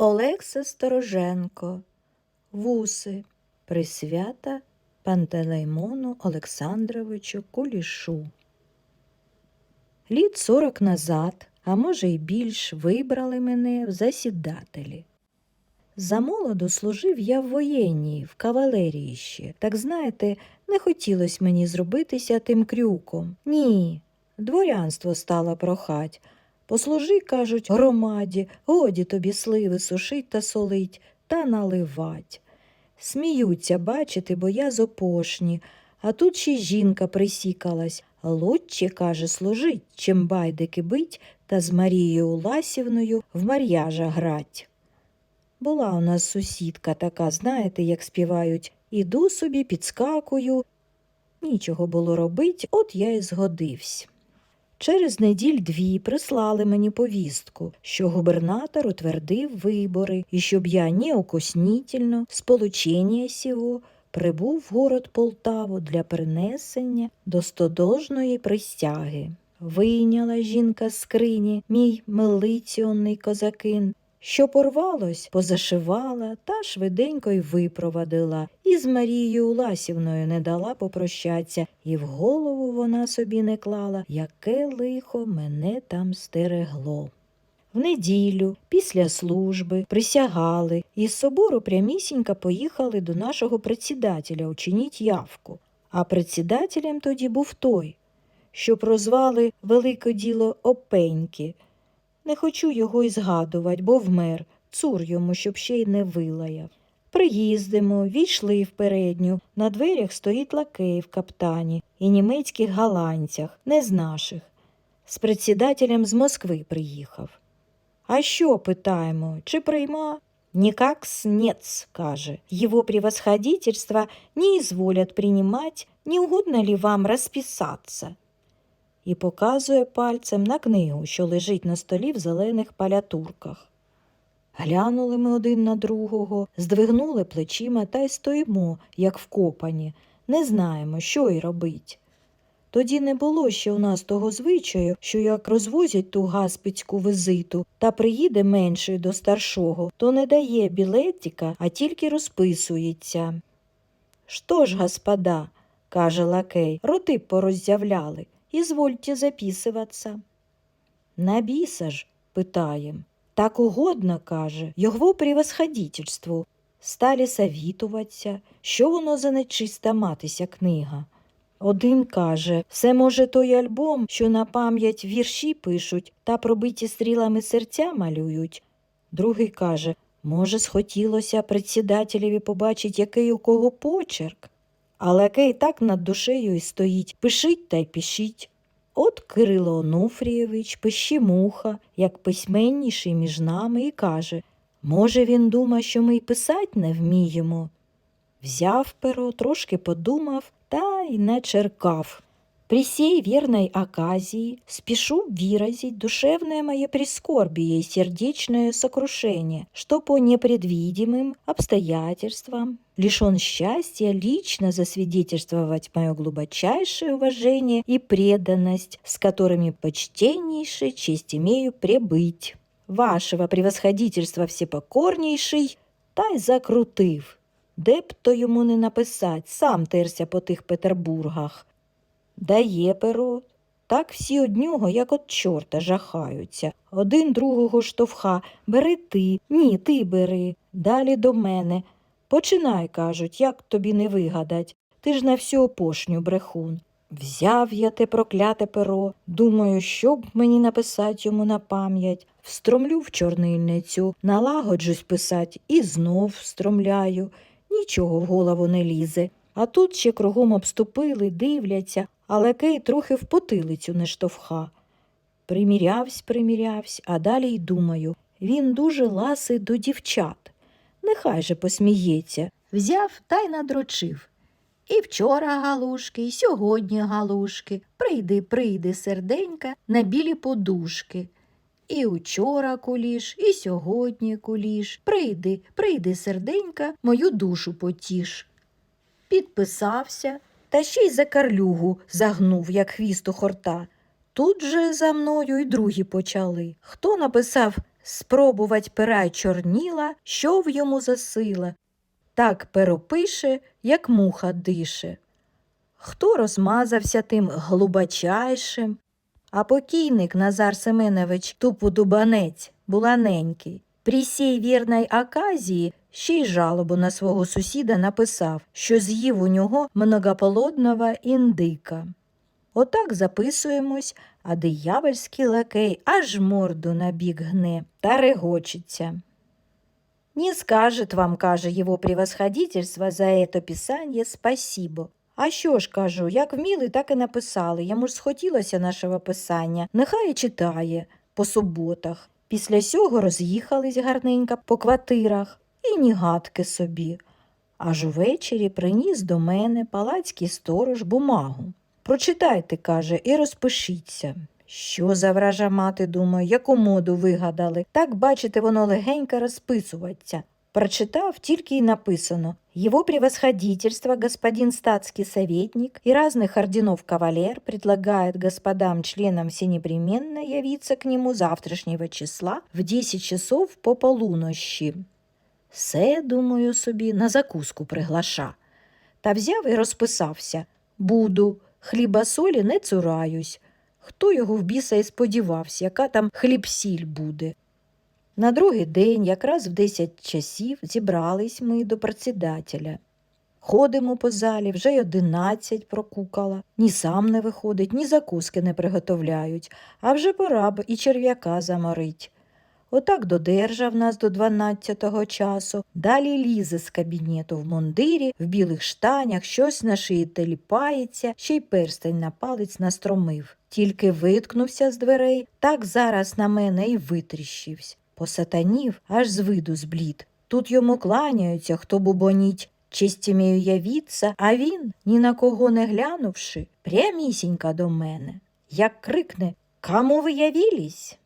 Олекса Стороженко, Вуси, присвята Пантелеймону Олександровичу Кулішу. Літ сорок назад, а може й більш, вибрали мене в засідателі. Замолоду служив я в воєнній, в кавалерії ще. Так знаєте, не хотілось мені зробитися тим крюком. Ні, дворянство стало прохать. Послужи, кажуть, громаді, годі тобі сливи сушить та солить та наливать. Сміються, бачите, бо я з опошні, а тут ще й жінка присікалась. Лучче, каже, служить, чим байдики бить та з Марією Ласівною в мар'яжа грать. Була у нас сусідка така, знаєте, як співають, іду собі, підскакую. Нічого було робить, от я й згодився. Через неділь дві прислали мені повістку, що губернатор утвердив вибори і щоб я неокоснітельно з сього прибув в город Полтаву для принесення достодожної присяги. Вийняла жінка з скрині мій милиціонний козакин, що порвалось, позашивала та швиденько й випровадила, і з Марією Ласівною не дала попрощаться, і в голову вона собі не клала, яке лихо мене там стерегло. В неділю, після служби, присягали і з собору прямісінько поїхали до нашого предсідателя учиніть явку. А предсідателем тоді був той, що прозвали велике діло Опеньки. Не хочу його й згадувати, бо вмер, цур йому, щоб ще й не вилаяв. Приїздимо, війшли в передню, на дверях стоїть лакей в каптані і німецьких голландцях, не з наших. З предсідателем з Москви приїхав. А що, питаємо, чи прийма? Никак снец, каже. Его превосходительство не изволят принимать, не угодно ли вам розписатися? І показує пальцем на книгу, що лежить на столі в зелених палятурках. Глянули ми один на другого, здвигнули плечима та й стоїмо, як вкопані, не знаємо, що й робить. Тоді не було ще у нас того звичаю, що як розвозять ту гаспицьку визиту та приїде менший до старшого, то не дає білетика, а тільки розписується. Що ж, господа, каже лакей, роти пороззявляли, ізвольте записуватися. На біса ж, питаєм. Так угодно, каже, його превосходительству. Сталі совітуватися, що воно за нечиста матися книга. Один каже, все може той альбом, що на пам'ять вірші пишуть та пробиті стрілами серця малюють. Другий каже, може, схотілося предсідателеві побачить, який у кого почерк. А Кей так над душею і стоїть пишіть та й пишіть. От Кирило Онуфрійович пиші муха, як письменніший між нами, і каже може, він дума, що ми й писать не вміємо. Взяв перо, трошки подумав та й не черкав. При сей верной оказии спешу выразить душевное мое прискорбие и сердечное сокрушение, что по непредвидимым обстоятельствам лишен счастья лично засвидетельствовать мое глубочайшее уважение и преданность, с которыми почтеннейше честь имею прибыть. Вашего превосходительства всепокорнейший, та й закрутив. Де то йому не написать, сам терся по тих Петербургах. Дає перо. Так всі од нього, як от чорта, жахаються. Один другого штовха. Бери ти, ні, ти бери. Далі до мене. Починай, кажуть, як тобі не вигадать. Ти ж на всю опошню брехун. Взяв я те прокляте перо, думаю, що б мені написать йому на пам'ять. Встромлю в чорнильницю, налагоджусь писать і знов встромляю. Нічого в голову не лізе. А тут ще кругом обступили, дивляться, а лакей трохи в потилицю не штовха. Примірявсь, примірявсь, а далі й думаю, він дуже ласий до дівчат. Нехай же посміється. Взяв та й надрочив. І вчора галушки, і сьогодні галушки. Прийди, прийди, серденька, на білі подушки. І учора куліш, і сьогодні куліш. Прийди, прийди, серденька, мою душу потіш. Підписався, та ще й за карлюгу загнув, як хвіст у хорта. Тут же за мною й другі почали. Хто написав спробувать пера й чорніла, що в йому за сила. Так перопише, як муха дише. Хто розмазався тим глубочайшим, а покійник Назар Семенович Туподубанець буланенький. При сій вірній оказії ще й жалобу на свого сусіда написав, що з'їв у нього многополодного індика. Отак записуємось, а диявольський лакей аж морду на бік гне та регочеться. Не скажет вам, каже його превосходительство, за это писання спасибо. А що ж кажу, як вміли, так і написали. Йому ж схотілося нашого писання. Нехай читає по суботах. Після сього роз'їхались гарненько по квартирах і ні гадки собі. Аж увечері приніс до мене палацький сторож бумагу. Прочитайте, каже, і розпишіться. Що за вража мати, думаю, яку моду вигадали. Так, бачите, воно легенько розписуваться. Прочитав, тільки й написано «Его превосходительство, господин статский советник и разных орденов кавалер предлагает господам членам всенепременно явиться к нему завтрашнего числа в 10 часов по полунощі». Все, думаю собі, на закуску приглаша. Та взяв і розписався. Буду, хліба солі не цураюсь. Хто його в біса і сподівався, яка там хліб-сіль буде. На другий день, якраз в 10 часів, зібрались ми до председателя. Ходимо по залі, вже й одинадцять прокукала. Ні сам не виходить, ні закуски не приготовляють, а вже пора б і черв'яка заморить. Отак додержав нас до дванадцятого часу, далі лізе з кабінету в мундирі, в білих штанях, щось на шиї теліпається, ще й перстень на палець настромив. Тільки виткнувся з дверей, так зараз на мене і витріщився. Посатанів, аж з виду зблід. Тут йому кланяються, хто бубоніть. Честь імею явіться, а він, ні на кого не глянувши, прямісінька до мене. Як крикне Кому ви явілись?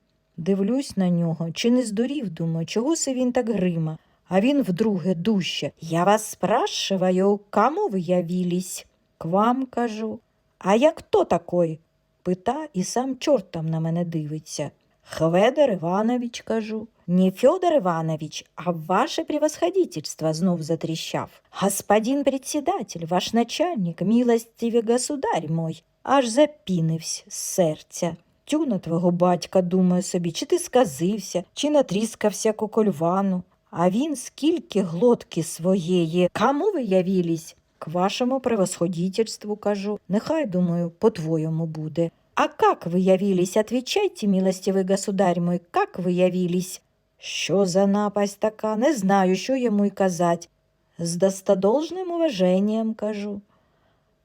Дивлюсь на нього, чи не здурів, думаю, чого се він так грима. А він вдруге дужче. Я вас спрашиваю, кому ви явілись? К вам, кажу. А я хто такой? Пита і сам чорт там на мене дивиться. Хведор Іванович, кажу. Не Федор Іванович, а ваше превосходительство, знов затріщав. Господин председатель, ваш начальник, милостивий государь мой, аж запінився з серця. Тю на твого батька, думаю собі, чи ти сказився, чи натріскався кокольвану. А він скільки глотки своєї. Кому ви явілись? К вашому превосходительству, кажу. Нехай, думаю, по-твоєму буде. А как вы явились? Отвечайте, милостивый государь мой, ви явились? Що за напасть така? Не знаю, що йому й казать. З достодолжним уважением кажу.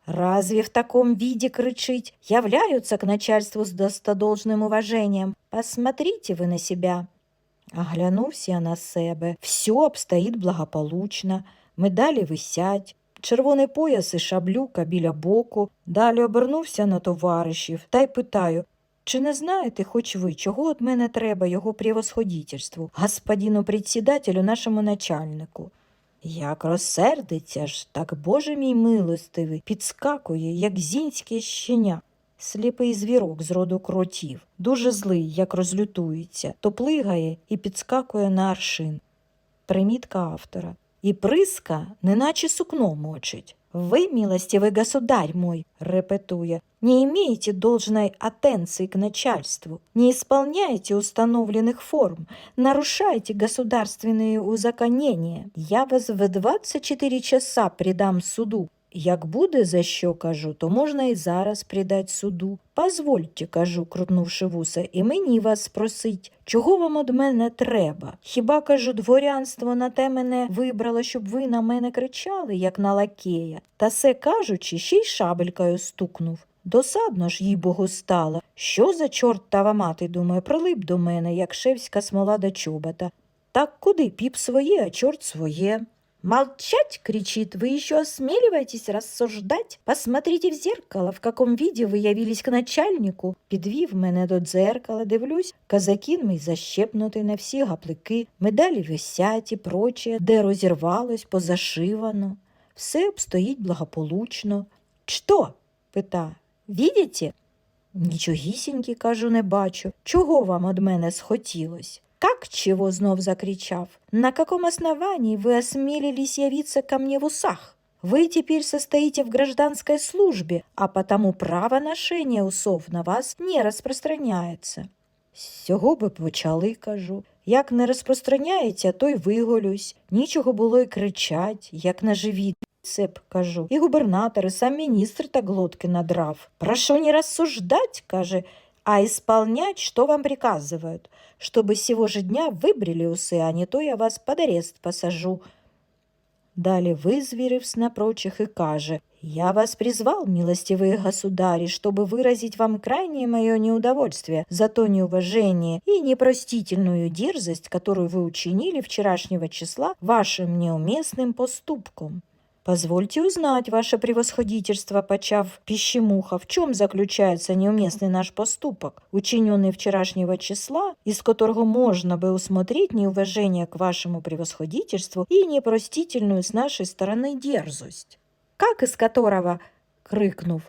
Разве в таком виде кричить? Являются к начальству с достодолжным уважением. Посмотрите вы на себя. Оглянувся я на себе. Все обстоїть благополучно, медалі висять, червоний пояс і шаблюка біля боку. Далі обернувся на товаришів та й питаю, чи не знаєте хоч ви, чого від мене треба його превосходительству, господину председателю, нашому начальнику? Як розсердиться ж, так боже мій милостивий, підскакує, як зінське щеня. Сліпий звірок з роду кротів, дуже злий, як розлютується, то плигає і підскакує на аршин. Примітка автора. І приска, неначе сукно мочить. Вы, милостивый государь мой, репетує, не имеете должной атенции к начальству, не исполняете установленных форм, нарушаете государственные узаконения. Я вас в 24 часа предам суду. Як буде за що, кажу, то можна і зараз придать суду. Позвольте, кажу, крутнувши вуса, і мені вас спросить, чого вам од мене треба? Хіба, кажу, дворянство на те мене вибрало, щоб ви на мене кричали, як на лакея? Та се кажучи, ще й шабелькою стукнув. Досадно ж їй богу стало. Що за чортова мати, думаю, прилип до мене, як шевська смола до чобота. Так куди піп своє, а чорт своє. «Молчать!» — кричит. «Вы еще осмеливаетесь рассуждать? Посмотрите в зеркало, в каком виде вы явились к начальнику». Підвів мене до дзеркала, дивлюсь, казакін мій защепнутий на всі гаплики, медалі висять і проче, де розірвалось, позашивано. Все обстоїть благополучно. «Что?» — пита. «Видите?» Нічогісіньки, кажу, не бачу. Чого вам од мене схотілось? Как чего знов закричав? На каком основании вы осмелились явиться ко мне в усах? Вы теперь состоите в гражданской службе, а потому право ношения усов на вас не розпространяється. З цього би почали, кажу. Як не розпространяється, то й виголюсь. Нічого було й кричать, як на живіт. Цеп, кажу. І губернатор, і сам міністр так глотки надрав. Прошу не рассуждать, каже, а исполнять, что вам приказывают, чтобы сего же дня выбрили усы, а не то я вас под арест посажу. Далі визвірився на прочих і каже, «Я вас призвал, милостивые государи, чтобы выразить вам крайнее мое неудовольствие за то неуважение и непростительную дерзость, которую вы учинили вчерашнего числа вашим неуместным поступком. Позвольте узнать, ваше превосходительство, почав пищемуха, в чем заключается неуместный наш поступок, учиненный вчерашнего числа, из которого можно бы усмотреть неуважение к вашему превосходительству и непростительную с нашей стороны дерзость. Как из которого, крикнув,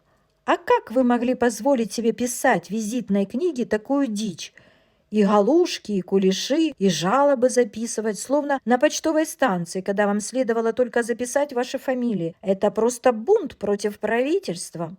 а как вы могли позволить себе писать в визитной книге такую дичь? И галушки, и кулеши, и жалобы записывать, словно на почтовой станции, когда вам следовало только записать ваши фамилии. Это просто бунт против правительства.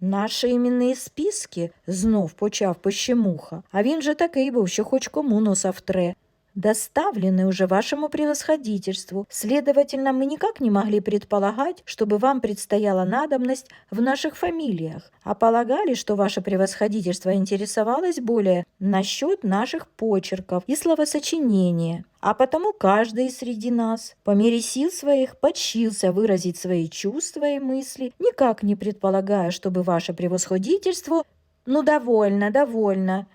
Наші іменні списки, знов почав пощемуха, а він же такий був, що хоч кому носа втре. Доставлены уже вашему превосходительству. Следовательно, мы никак не могли предполагать, чтобы вам предстояла надобность в наших фамилиях, а полагали, что ваше превосходительство интересовалось более насчет наших почерков и словосочинения. А потому каждый среди нас, по мере сил своих, подчился выразить свои чувства и мысли, никак не предполагая, чтобы ваше превосходительство... Ну, довольно, довольно,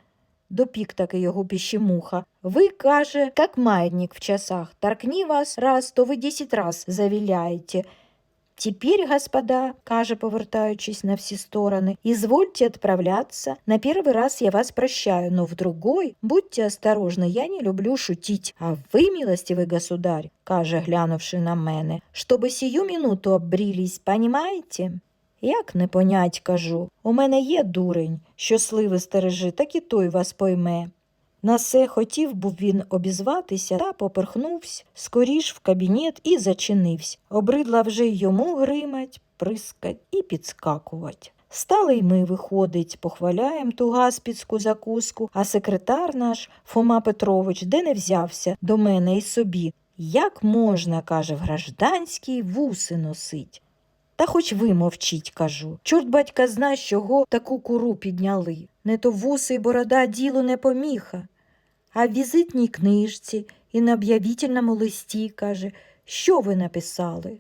допік таки його піщемуха. Ви, каже, как маятник в часах. Торкни вас раз, то ви десять раз завиляєте. Теперь, господа, каже, повертаючись на всі сторони, извольте отправляться. На первый раз я вас прощаю, но в другой будьте осторожны, я не люблю шутить. А ви, милостивый государь, каже, глянувши на мене, чтобы сию минуту оббрілись, понимаете? Як не понять, кажу. У мене є дурень, що сливи стережи, так і той вас пойме. На се хотів був він обізватися та поперхнувся, скоріш в кабінет і зачинився. Обридла вже йому гримать, прискать і підскакувать. Стали й ми, виходить, похваляєм ту гаспідську закуску, а секретар наш Фома Петрович де не взявся до мене й собі. Як можна, каже, в гражданській вуси носить? Та хоч ви мовчіть, кажу. Чорт батька зна, що чого таку куру підняли. Не то вуси й борода ділу не поміха. А в візитній книжці і на об'явітельному листі, каже, що ви написали?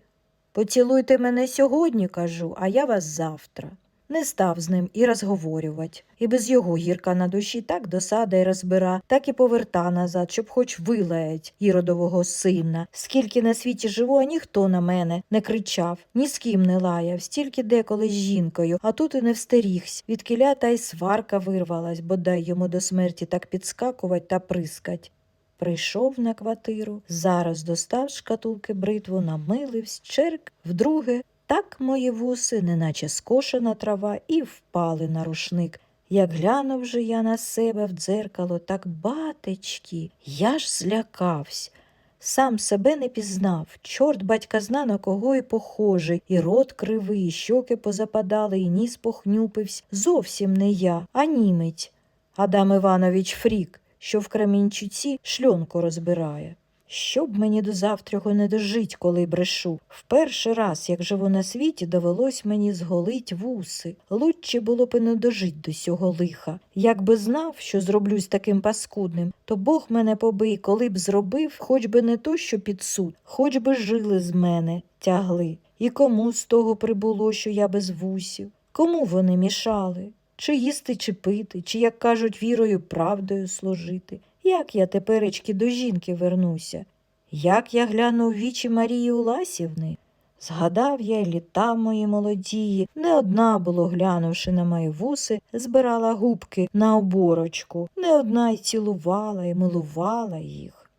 Поцілуйте мене сьогодні, кажу, а я вас завтра. Не став з ним і розговорювати. І без його гірка на душі так досада й розбира, так і поверта назад, щоб хоч вилаять іродового сина. Скільки на світі живу, а ніхто на мене не кричав, ні з ким не лаяв, стільки деколи з жінкою, а тут і не встерігсь. Від кіля та й сварка вирвалась, бодай йому до смерті так підскакувать та прискать. Прийшов на квартиру, зараз достав шкатулки бритву, намиливсь, черк, вдруге так мої вуси, неначе скошена трава, і впали на рушник. Як глянув же я на себе в дзеркало, так батечки, я ж злякавсь. Сам себе не пізнав, чорт батька зна на кого й похожий, і рот кривий, і щоки позападали, і ніс похнюпивсь. Зовсім не я, а німець. Адам Іванович Фрік, що в Кремінчуці шльонку розбирає. Щоб мені до завтрього не дожить, коли брешу. В перший раз, як живу на світі, довелось мені зголить вуси. Лучче було б і не дожить до сього лиха. Якби знав, що зроблюсь таким паскудним, то Бог мене побий, коли б зробив, хоч би не то, що під суд, хоч би жили з мене, тягли. І кому з того прибуло, що я без вусів? Кому вони мішали? Чи їсти, чи пити, чи, як кажуть, вірою, правдою служити? Як я теперечки до жінки вернуся? Як я гляну в вічі Марії Уласівни? Згадав я й літа мої молодії, не одна було, глянувши на мої вуси, збирала губки на оборочку, не одна й цілувала і милувала їх.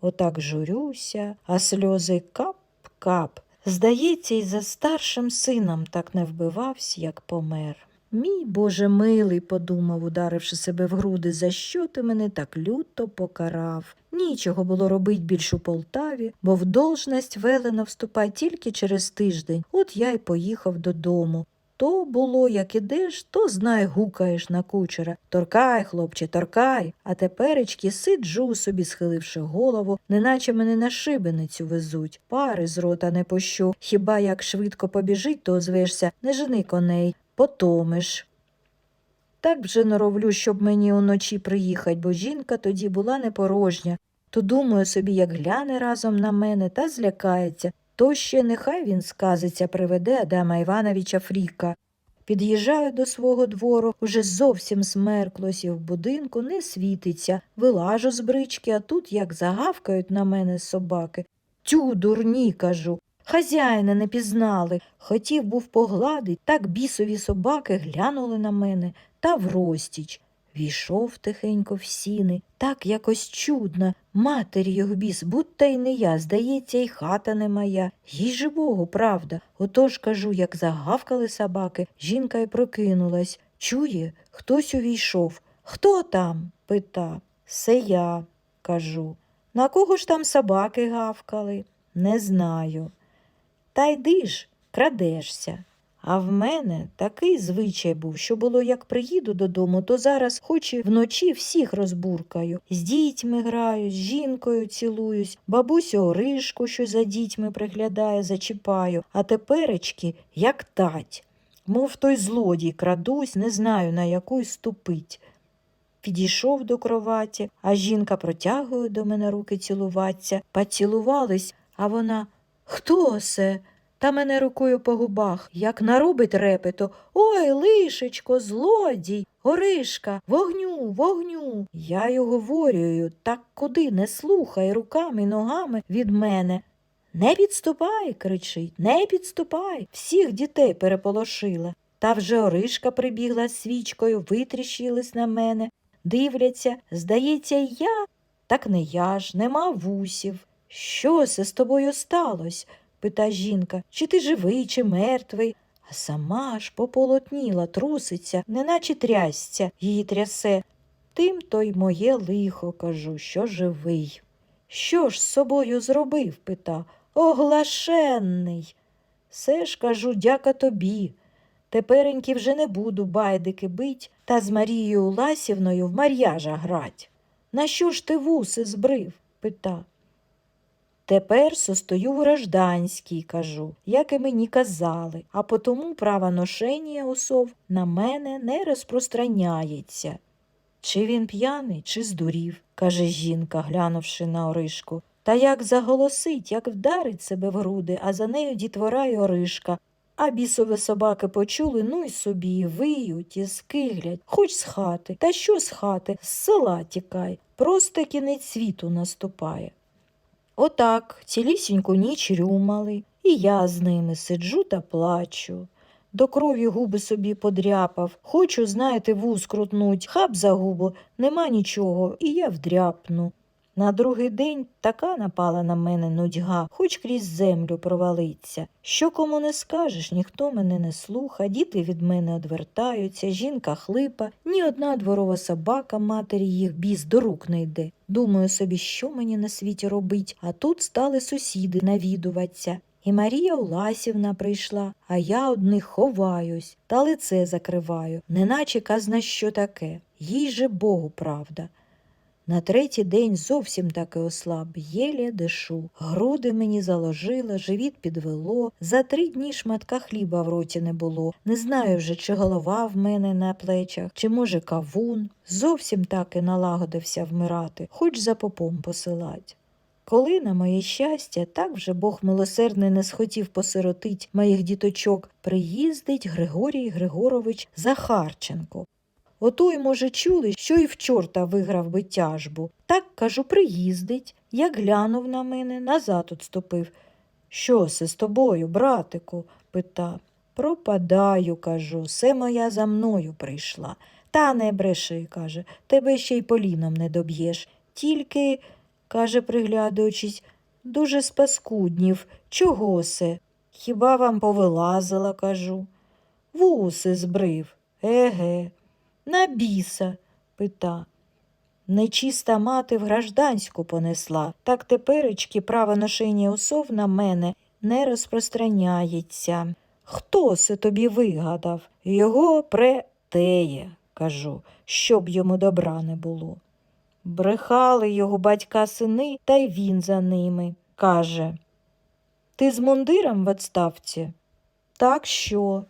Отак журюся, а сльози кап-кап. Здається, і за старшим сином так не вбивався, як помер. Мій Боже милий, подумав, ударивши себе в груди, за що ти мене так люто покарав? Нічого було робить більш у Полтаві, бо в должність велено вступать тільки через тиждень. От я й поїхав додому. То було, як ідеш, то знай гукаєш на кучера. Торкай, хлопче, торкай. А теперечки сиджу собі, схиливши голову, неначе мене на шибеницю везуть. Пари з рота не пощу. Хіба як швидко побіжить, то озвешся, не жени коней, потомиш. Так вже норовлю, щоб мені уночі приїхать, бо жінка тоді була непорожня. То думаю собі, як гляне разом на мене та злякається, то ще нехай він сказиться приведе Адама Івановича Фріка. Під'їжджаю до свого двору, уже зовсім смерклось і в будинку не світиться. Вилажу з брички, а тут як загавкають на мене собаки. Тю, дурні, кажу. Хазяїна не пізнали. Хотів був погладить, так бісові собаки глянули на мене та врозтіч. Війшов тихенько в сіни, так якось чудно. Матері його біс, будь-то й не я, здається, й хата не моя. Їй же Богу, правда. Отож, кажу, як загавкали собаки, жінка й прокинулась. Чує, хтось увійшов. Хто там? пита. Се я, кажу. На кого ж там собаки гавкали? Не знаю. Та йди ж, крадешся. А в мене такий звичай був, що було, як приїду додому, то зараз, хоч і вночі всіх розбуркаю. З дітьми граю, з жінкою цілуюсь, бабусю Оришку, що за дітьми приглядає, зачіпаю, а теперечки, як тать. Мов той злодій, крадусь, не знаю, на яку й ступить. Підійшов до кроваті, а жінка протягує до мене руки цілуваться. Поцілувались, а вона Хто се? Та мене рукою по губах, як наробить репету. Ой, лишечко, злодій, горишка, вогню, вогню. Я й говорюю, так куди не слухай руками, ногами від мене. Не підступай, кричить, не підступай. Всіх дітей переполошила. Та вже Оришка прибігла свічкою, витріщились на мене, дивляться. Здається, я, так не я ж, нема вусів. Що це з тобою сталося? пита жінка, чи ти живий, чи мертвий. А сама ж пополотніла, труситься, неначе трясця, її трясе. Тим то й моє лихо, кажу, що живий. Що ж з собою зробив? пита. Оглашенний. Все ж кажу, дяка тобі. Тепереньки вже не буду байдики бить та з Марією Ласівною в мар'яжа грать. На що ж ти вуси збрив? пита. Тепер состою в гражданській, кажу, як і мені казали, а потому право ношення осов на мене не розпространяється. Чи він п'яний, чи здурів, каже жінка, глянувши на Оришку. Та як заголосить, як вдарить себе в груди, а за нею дітвора й Оришка. А бісові собаки почули, ну й собі, виють, і скиглять, хоч з хати. Та що з хати? З села тікай. Просто кінець світу наступає. Отак цілісіньку ніч рюмали, і я з ними сиджу та плачу. До крові губи собі подряпав. Хочу, знаєте, вуз крутнуть, хаб за губу, нема нічого, і я вдряпну. На другий день така напала на мене нудьга, хоч крізь землю провалиться. Що кому не скажеш, ніхто мене не слуха, діти від мене одвертаються, жінка хлипа, ні одна дворова собака матері їх біс до рук не йде. Думаю собі, що мені на світі робить, а тут стали сусіди навідуватися. І Марія Уласівна прийшла, а я одних ховаюсь та лице закриваю, неначе казна що таке. Їй же Богу правда. На третій день зовсім таки ослаб, єлє дишу. Груди мені заложило, живіт підвело. За три дні шматка хліба в роті не було. Не знаю вже, чи голова в мене на плечах, чи, може, кавун. Зовсім таки налагодився вмирати, хоч за попом посилать. Коли, на моє щастя, так вже Бог милосердний не схотів посиротить моїх діточок, приїздить Григорій Григорович Захарченко. Отой, може, чули, що і в чорта виграв би тяжбу. Так, кажу, приїздить. Як глянув на мене, назад отступив. Що це з тобою, братику? пита. Пропадаю, кажу, все моя за мною прийшла. Та не бреши, каже, тебе ще й поліном не доб'єш. Тільки, каже, приглядаючись, дуже спаскуднів. Чого се? Хіба вам повилазила, кажу. Вуси збрив. Еге, на біса, пита. Нечиста мати в гражданську понесла, так теперечки право ношення усов на мене не розпространяється. Хто се тобі вигадав? Його претеє, кажу, щоб йому добра не було. Брехали його батька сини, та й він за ними. Каже, ти з мундиром в відставці? Так що?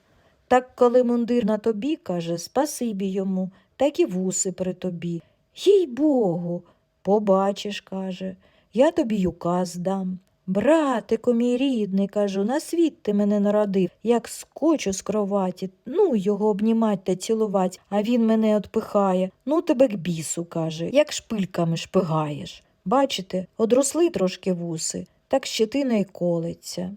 Так коли мундир на тобі, каже, спасибі йому, так і вуси при тобі. Їй Богу, побачиш, каже, я тобі указ дам. Братику мій рідний, кажу, на світ ти мене народив, як скочу з кроваті, ну його обнімать та цілувать, а він мене отпихає. Ну тебе к бісу, каже, як шпильками шпигаєш. Бачите, одросли трошки вуси, так щетина й колеться.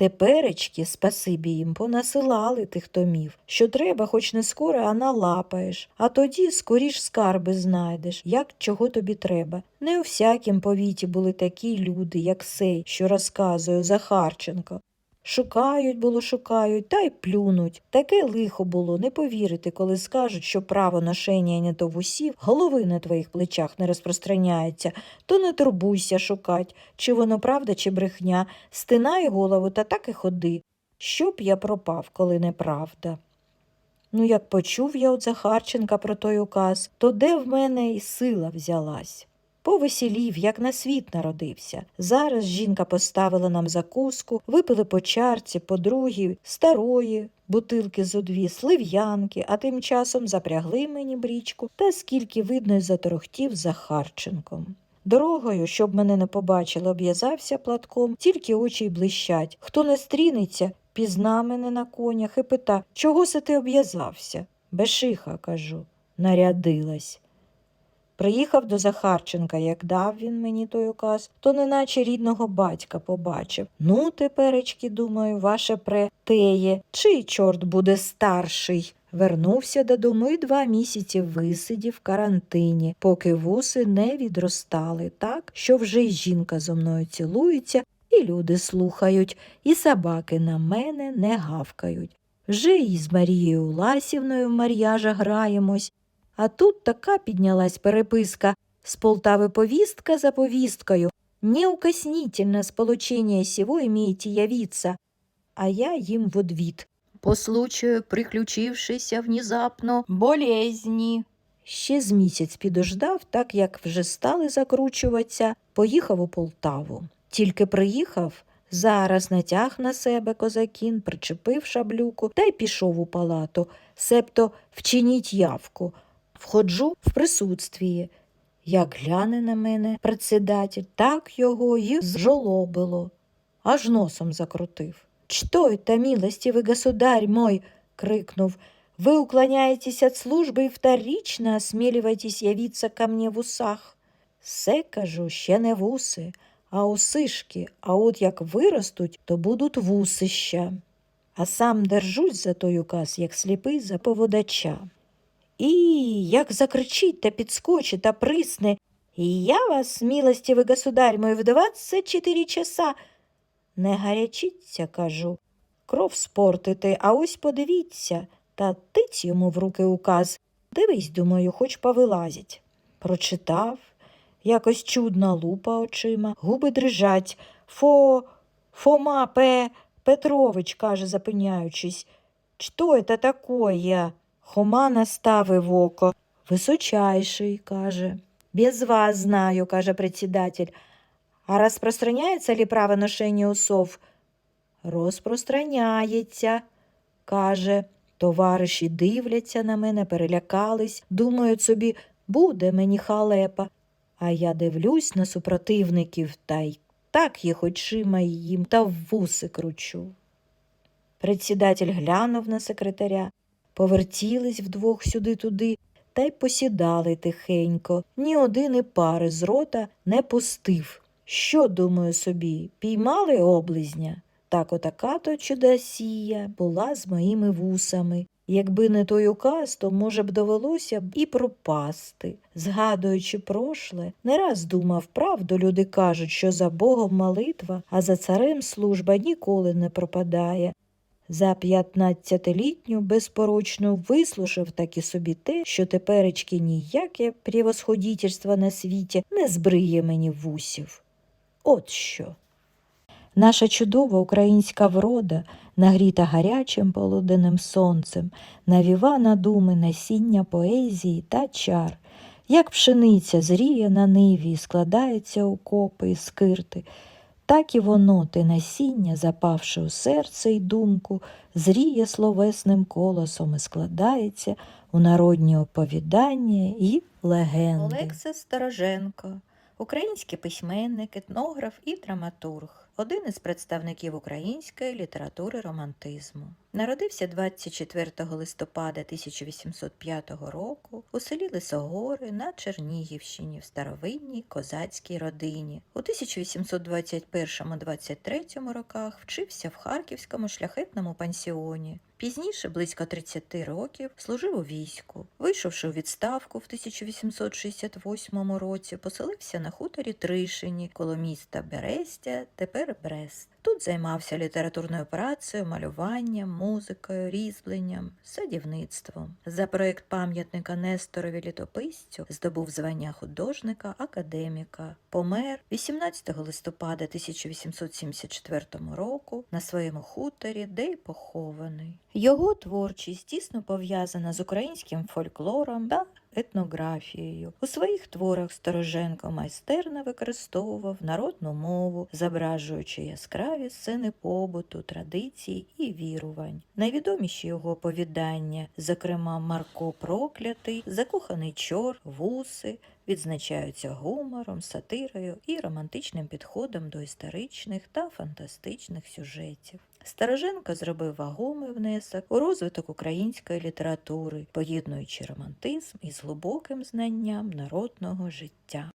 Теперечки, спасибі їм, понасилали тих томів, що треба, хоч не скоро, а налапаєш, а тоді скоріш скарби знайдеш, як чого тобі треба. Не у всякім повіті були такі люди, як сей, що розказує Захарченко. Шукають, було, шукають, та й плюнуть. Таке лихо було, не повірити, коли скажуть, що право ношення вусів, голови на твоїх плечах не розпространяється, то не турбуйся шукать, чи воно правда, чи брехня, стинай голову та так і ходи. Щоб я пропав, коли неправда. Ну, як почув я от Захарченка про той указ, то де в мене і сила взялась? Повеселів, як на світ народився. Зараз жінка поставила нам закуску, випили по чарці, по другій, старої, бутилки зо дві, слив'янки, а тим часом запрягли мені брічку та скільки видно й заторохтів Захарченком. Дорогою, щоб мене не побачили, обв'язався платком, тільки очі й блищать. Хто не стрінеться, пізна мене на конях і пита, чого се ти обв'язався? Бешиха, кажу, нарядилась. Приїхав до Захарченка, як дав він мені той указ, то неначе рідного батька побачив. Ну, теперечки, думаю, ваше претеє, чий чорт буде старший. Вернувся додому і два місяці висидів в карантині, поки вуси не відростали так, що вже й жінка зо мною цілується, і люди слухають, і собаки на мене не гавкають. Вже і з Марією Ласівною в мар'яжа граємось, а тут така піднялась переписка з Полтави повістка за повісткою. Неукоснительно сполучение сего имеете явиться. А я їм в одвід. По случаю приключившися внезапно болезні. Ще з місяць підождав, так як вже стали закручуватися, поїхав у Полтаву. Тільки приїхав, зараз натяг на себе козакін, причепив шаблюку та й пішов у палату, себто вчиніть явку Входжу в присутствіє. Як гляне на мене председатель, так його й зжолобило, аж носом закрутив. Что это, милостивый государь мой? крикнув. Вы уклоняетесь от службы и вторично осмеливаетесь явиться ко мне в усах. Се, кажу, ще не вуси, а усишки, а от як виростуть, то будуть вусища. А сам держусь за той указ, як сліпий за поводача. І як закричить та підскочить та присне, я вас, милостивый государь мой, в двадцять чотири часа. Не гарячіться, кажу, кров спортити, а ось подивіться, та тиць йому в руки указ. Дивись, думаю, хоч повилазять. Прочитав, якось чудна лупа очима, губи дрижать. Фо, Фома П. Петрович, каже, запиняючись. Что это такое? Хома наставив око. Височайший, каже. Без вас знаю, каже председатель. А розпространяється ли право ношення усов? Розпространяється, каже. Товариші дивляться на мене, перелякались, думають собі, буде мені халепа. А я дивлюсь на супротивників та й так їх очима їм та вуси кручу. Предсідатель глянув на секретаря, повертілись вдвох сюди-туди та й посідали тихенько. Ні один і пари з рота не пустив. Що, думаю собі, піймали облизня? Так отака то чудосія була з моїми вусами. Якби не той указ, то, може б, довелося б і пропасти. Згадуючи прошле, не раз думав, правду люди кажуть, що за Богом молитва, а за царем служба ніколи не пропадає. За п'ятнадцятилітню безпорочну вислушав таки собі те, що теперечки ніяке превосходительство на світі не збриє мені вусів. От що. Наша чудова українська врода, нагріта гарячим полуденним сонцем, навіва на думи насіння поезії та чар, як пшениця зріє на ниві складається у копи і скирти, так і воно, те насіння, запавши у серце й думку, зріє словесним колосом і складається у народні оповідання і легенди. Олекса Стороженко, український письменник, етнограф і драматург, один із представників української літератури романтизму. Народився 24 листопада 1805 року у селі Лисогори на Чернігівщині в старовинній козацькій родині. У 1821-23 роках вчився в Харківському шляхетному пансіоні. Пізніше, близько 30 років, служив у війську. Вийшовши у відставку в 1868 році, поселився на хуторі Тришині коло міста Берестя, тепер Брест. Тут займався літературною працею, малюванням, музикою, різьбленням, садівництвом. За проєкт пам'ятника Несторові літописцю здобув звання художника, академіка. Помер 18 листопада 1874 року на своєму хуторі, де й похований. Його творчість тісно пов'язана з українським фольклором та етнографією. У своїх творах Стороженко майстерно використовував народну мову, зображуючи яскраві сцени побуту, традицій і вірувань. Найвідоміші його оповідання, зокрема Марко Проклятий, Закоханий чор, вуси, відзначаються гумором, сатирою і романтичним підходом до історичних та фантастичних сюжетів. Староженко зробив вагомий внесок у розвиток української літератури, поєднуючи романтизм із глибоким знанням народного життя.